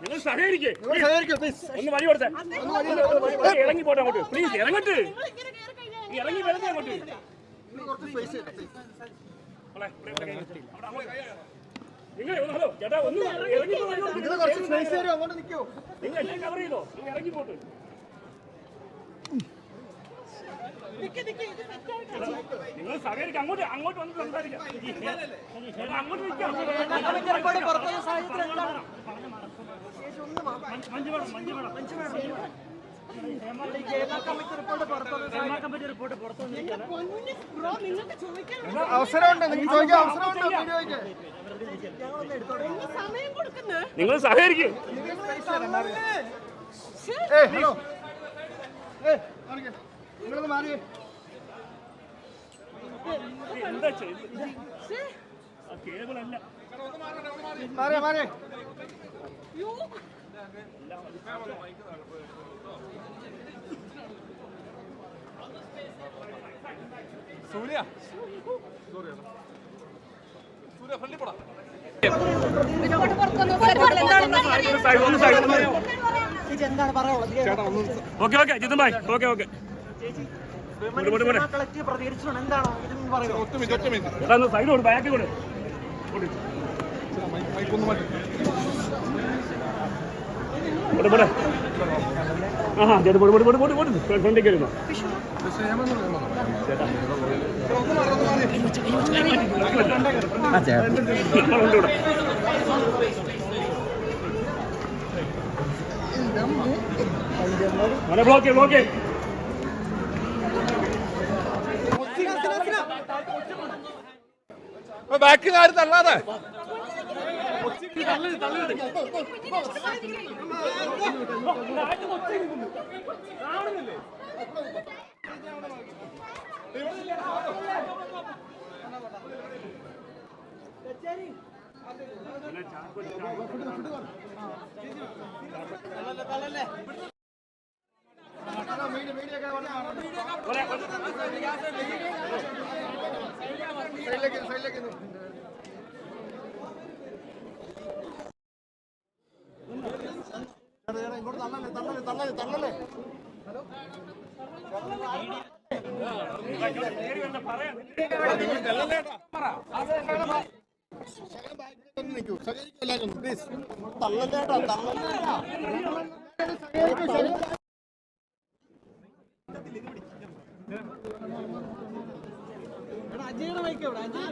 നിങ്ങൾ സഹകരിക്കേ ഒന്ന് വഴി കൊടുത്തേ. ഇറങ്ങി പോട്ടെ അങ്ങോട്ട്. പ്ലീസ് ഇറങ്ങട്ട്. ഇറങ്ങി വരുന്നേ അങ്ങോട്ട്. നിങ്ങൾ ഹലോ ചേട്ടാ ഒന്ന് ഇറങ്ങി പോയി നിങ്ങൾ കുറച്ച് സ്പേസ് തരും അങ്ങോട്ട് നിൽക്കൂ നിങ്ങൾ എല്ലാം കവർ ചെയ്തോ? നിങ്ങൾ ഇറങ്ങി പോട്ട്. നിങ്ങൾ സഹകരിക്കും അങ്ങോട്ട് അങ്ങോട്ട് വന്ന് സംസാരിക്കാം. അങ്ങോട്ട് നിൽക്കാം Manju madam Manju madam. Manju madam നിങ്ങൾക്ക് ചോദിക്കാൻ അവസരമുണ്ട് നിങ്ങൾക്ക് ചോദിക്കാൻ അവസരമുണ്ട് വീഡിയോയ്ക്ക് സമയം കൊടുക്കുന്നത് നിങ്ങൾ സഹകരിക്കും. ഏ ഹലോ. ഏ നിങ്ങളൊന്ന് എന്താ മാറി സൂര്യ. സൂര്യ. ഫ്രണ്ടി പോടാ. ഓക്കെ ഓക്കെ ജിതൻ ഭായ് ഓക്കെ ഓക്കെ സൈഡ് കൊടു ബാക്ക് കൊടു മൈക്കൊന്ന് മാറ്റി. പോട്ടെ പോട്ടെ ആഹാ ചേട്ടാ പോട്ട് പോട്ട് പോട്ട് പോട്ട് പോട്ട് ഫ്രണ്ടിലേക്ക് വരുന്നു? ഇവിടെ മോനെ ബ്ലോക്ക് ബ്ലോക്ക് ബാക്കിൽ ആരും തള്ളാതെ. മീഡിയ മീഡിയ ഒക്കെ വന്ന് മാറണം. പോരെ, സൈഡിലേക്ക് സൈഡിലേക്ക് നിന്ന്. ചേട്ടാ, ചേട്ടാ, ഇങ്ങോട്ട് തള്ളല്ലേ തള്ളല്ലേ തള്ളല്ലേ തള്ളല്ലേ കേറി വരണ്ട, പറയാം. ഒന്ന് നിൽക്കൂ സഹകരിക്കൂ എല്ലാവരും പ്ലീസ് തള്ളല്ലേ ചേട്ടാ തള്ളല്ലേ ചേട്ടാ. സഹകരിക്കൂ, സഹകരിക്കൂ. അജയുടെ മൈക്ക് എവിടെ അജയ്